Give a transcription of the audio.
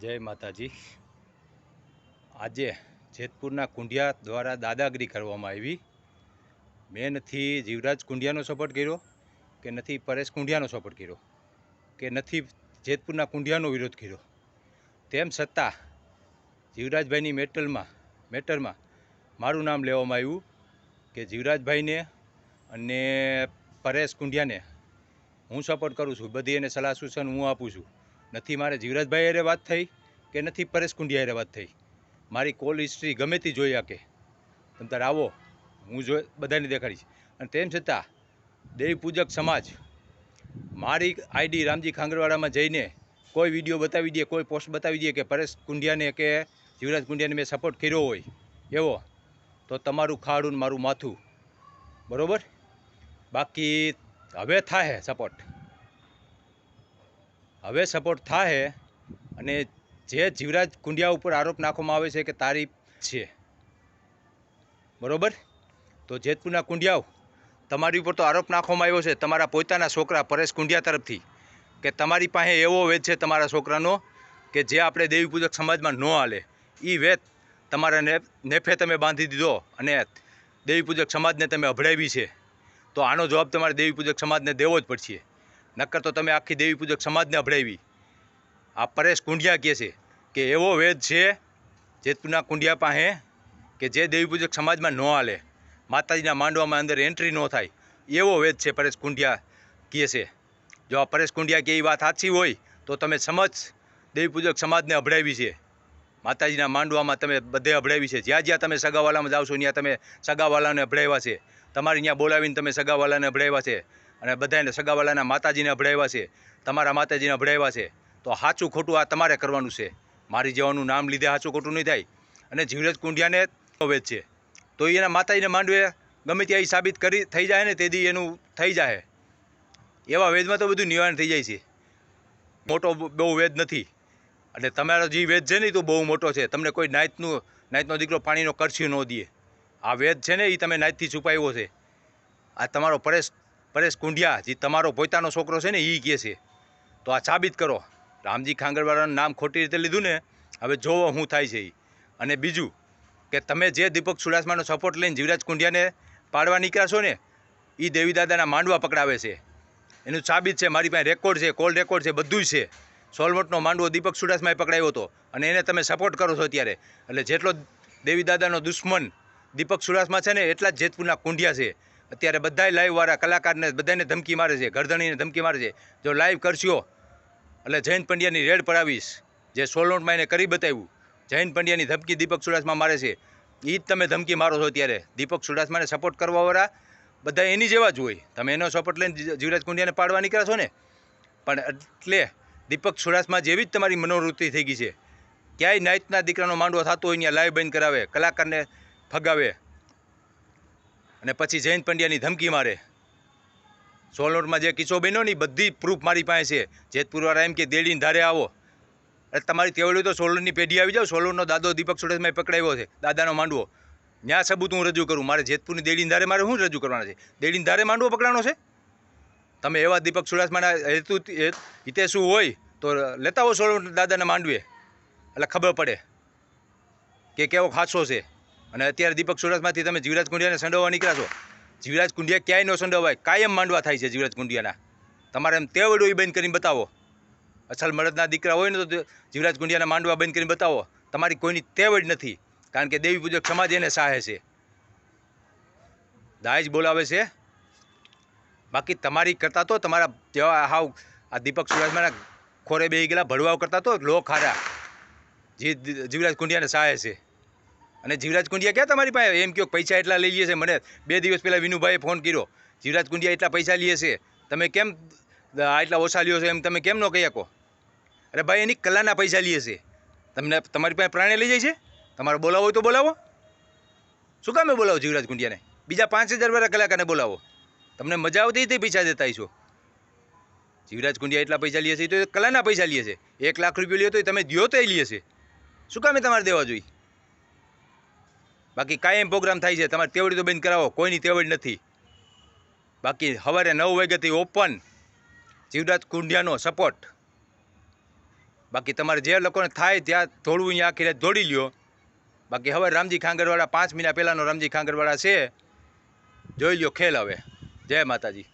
જય માતાજી. આજે જેતપુરના કુંડિયા દ્વારા દાદાગીરી કરવામાં આવી. મેં નથી જીવરાજ કુંડિયાનો સપોર્ટ કર્યો કે નથી પરેશ કુંડિયાનો સપોર્ટ કર્યો કે નથી જેતપુરના કુંડિયાનો વિરોધ કર્યો. તેમ છતાં જીવરાજભાઈની મેટલમાં મેટરમાં મારું નામ લેવામાં આવ્યું કે જીવરાજભાઈને અને પરેશ કુંડિયાને હું સપોર્ટ કરું છું. બધી એને સલાહ સૂચન હું આપું છું. નથી મારે જીવરાજભાઈ અરે વાત થઈ કે નથી પરેશ કુંડિયા હારે વાત થઈ? મારી કોલ હિસ્ટ્રી ગમે તે જોઈ આકે તમે તારે આવો, હું જો બધાને દેખાડીશ. અને તેમ છતાં દેવી પૂજક સમાજ, મારી આઈડી રામજી ખાંગરવાડામાં જઈને કોઈ વીડિયો બતાવી દે, કોઈ પોસ્ટ બતાવી દે કે પરેશ કુંડિયાને કે જીવરાજ કુંડિયાને મેં સપોર્ટ કર્યો હોય, એવો, તો તમારું ખાડું મારું માથું. બરાબર? બાકી હવે થાય સપોર્ટ હવે સપોર્ટ થાય અને જે જીવરાજ કુંડિયા ઉપર આરોપ નાખવામાં આવે છે કે તારી છે. બરોબર? તો જેતપુરના કુંડિયાઓ, તમારી ઉપર તો આરોપ નાખવામાં આવ્યો છે. તમારા પોતાના છોકરા પરેશ કુંડિયા તરફથી કે તમારી પાસે એવો વેદ છે તમારા છોકરાનો કે જે આપણે દેવી પૂજક સમાજમાં ન હાલે. એ વેદ તમારા નેફે તમે બાંધી દીધો અને દેવી પૂજક સમાજને તમે અભડાવી છે. તો આનો જવાબ તમારે દેવી પૂજક સમાજને દેવો જ પડશે. નક્કર તો તમે આખી દેવી પૂજક સમાજને અભડાવી. આ પરેશ કુંડિયા કહે છે કે એવો વેદ છે જેતપુના કુંડિયા પાસે કે જે દેવી પૂજક સમાજમાં ન હાલે. માતાજીના માંડવામાં અંદર એન્ટ્રી ન થાય. એવો વેદ છે પરેશ કુંડિયા કહે છે. જો આ પરેશ કુંડિયા કે એ વાત સાચી હોય, તો તમે સમજ દેવી પૂજક સમાજને અભડાવી છે. માતાજીના માંડવામાં તમે બધે અભડાવી છે. જ્યાં જ્યાં તમે સગાવાલામાં જાઓ છો, ત્યાં તમે સગાવાલાને અભડાવ્યા છે. તમારે ત્યાં બોલાવીને તમે સગાવાલાને અભડાવ્યા છે. અને બધાને સગાવાલાના માતાજીને અભડાવ્યા છે. તમારા માતાજીને અભડાવ્યા છે. તો સાચું ખોટું આ તમારે કરવાનું છે. મારી જેવાનું નામ લીધે સાચું ખોટું નહીં થાય. અને જીવરાજ કુંડિયાને વેદ છે. તો એના માતાજીને માંડવે ગમે ત્યાં સાબિત કરી થઈ જાય ને તેથી એનું થઈ જાય એવા વેદમાં તો બધું નિવારણ થઈ જાય છે. મોટો બહુ વેદ નથી. અને તમારો જે વેદ છે ને તો બહુ મોટો છે. તમને કોઈ નાયતનું નાયતનો દીકરો પાણીનો કરશ્યું ન દે. આ વેદ છે ને એ તમે નાયતથી છુપાવ્યો છે. આ તમારો પરેશ પરેશ કુંડિયા જે તમારો પોતાનો છોકરો છે ને એ કહે છે. તો આ સાબિત કરો. રામજી ખાંગરવાળાનું નામ ખોટી રીતે લીધું ને, હવે જોવો શું થાય છે એ અને બીજું કે તમે જે દીપક ચુડાસમાનો સપોર્ટ લઈને જીવરાજ કુંડિયાને પાડવા નીકળ્યા ને એ દેવીદાદાના માંડવા પકડાવે છે. એનું સાબિત છે, મારી પાસે રેકોર્ડ છે કોલ રેકોર્ડ છે, બધું છે. સોલવટનો માંડવો દીપક ચુડાસમાએ પકડાયો હતો. અને એને તમે સપોર્ટ કરો છો અત્યારે. એટલે જેટલો દેવીદાદાનો દુશ્મન દીપક ચુડાસમા છે ને, એટલા જ જેતપુરના કુંડિયા છે. અત્યારે બધાય લાઈવવાળા કલાકારને બધાને ધમકી મારે છે ગરદણીને ધમકી મારે છે. જો લાઈવ કરશો, એટલે જૈન પંડ્યાની રેડ પડાવીશ જે સોલનોટમાં એને કરી બતાવ્યું. જૈન પંડ્યાની ધમકી દીપક ચુડાસમા મારે છે. એ જ તમે ધમકી મારો છો અત્યારે. દીપક ચુડાસમાને સપોર્ટ કરવાવાળા બધા એની જેવા જ હોય. તમે એનો સપોર્ટ લઈને જીવરાજ કુંડિયાને પાડવા નીકળ્યા છો ને? પણ એટલે દીપક ચુડાસમા જેવી જ તમારી મનોવૃત્તિ થઈ ગઈ છે. ક્યાંય નાઇટના દીકરાનો માંડવો થતો હોય ત્યાં લાઈવ બંધ કરાવે, કલાકારને ફગાવે. અને પછી જૈન પંડ્યાની ધમકી મારે. સોલનોટમાં જે કિસ્સો બન્યો ને બધી પ્રૂફ મારી પાસે છે. જેતપુરવાળા એમ કે, દેડીને ધારે આવો. એટલે તમારી તેવડી તો સોલનની પેઢી આવી જાઓ સોલરનો દાદો દીપક સુરેશમાં પકડાયો છે, દાદાનો માંડવો. ન્યા સબૂત હું રજૂ કરું. મારે જેતપુરની દેડીને ધારે, મારે શું રજૂ કરવાના છે? દેડીને ધારે માંડવો પકડાનો છે? તમે એવા દીપક સુરેશમાના હેતુ હિતે શું હોય તો લેતા હો સોલન દાદાના માંડવે. એટલે ખબર પડે કે કેવો ખાસો છે. અને અત્યારે દીપક સુરતમાંથી તમે જીવરાજ કુંડિયાને સંડોવા નીકળ્યા છો. જીવરાજ કુંડિયા ક્યાંય ન સંડોવાય. કાયમ માંડવા થાય છે જીવરાજ કુંડિયાના. તમારે એમ તેવડો બંધ કરીને બતાવો. અસલ મરદના દીકરા હોય ને તો જીવરાજ કુંડિયાના માંડવા બંધ કરીને બતાવો. તમારી કોઈની તેવડ નથી. કારણ કે દેવી પૂજક સમાજ એને સાહે છે. દાજ બોલાવે છે. બાકી તમારી કરતા તો તમારા જેવા હાવ આ દીપક સુરાજમાના ખોરે બેહી ગયેલા ભડવાઓ કરતા તો લો ખારા જે જીવરાજ કુંડિયાને સહાય છે. અને જીવરાજ કુંડિયા ક્યાં તમારી પાસે? એમ કહો પૈસા એટલા લઈ લઈએ છે. મને બે દિવસ પહેલાં વિનુભાઈએ ફોન કર્યો. જીવરાજ કુંડિયા એટલા પૈસા લે છે. તમે કેમ આ એટલા ઓછા લ્યો છો એમ તમે કેમ ન કહી? શકો અરે ભાઈ, એની કલાના પૈસા લે છે. તમને તમારી પાસે પ્રાણે લઈ જાય છે? તમારે બોલાવો હોય તો બોલાવો. શું કામે બોલાવો જીવરાજ કુંડિયાને? બીજા પાંચ હજાર વાળા કલાકારને બોલાવો. તમને મજા આવતી તે પૈસા દેતા છો જીવરાજ કુંડિયા એટલા પૈસા લે છે તો કલાના પૈસા લે છે. એક લાખ રૂપિયા લ્યો તો તમે દ્યો તો એ લે છે. શું કામે તમારે દેવા જોઈએ? બાકી કાયમ પ્રોગ્રામ થાય છે, તમારે તેવડી તો બંધ કરાવો, કોઈની તેવડ નથી. બાકી સવારે નવ વાગ્યાથી ઓપન જીવરાજ કુંડિયાનો સપોર્ટ બાકી તમારે જે લોકોને થાય ત્યાં દોડવું અહીંયા આખી રાત દોડી લ્યો. બાકી હવે રામજી ખાંગરવાળા પાંચ મહિના પહેલાંનો રામજી ખાંગરવાળા છે. જોઈ લ્યો ખેલ હવે. જય માતાજી.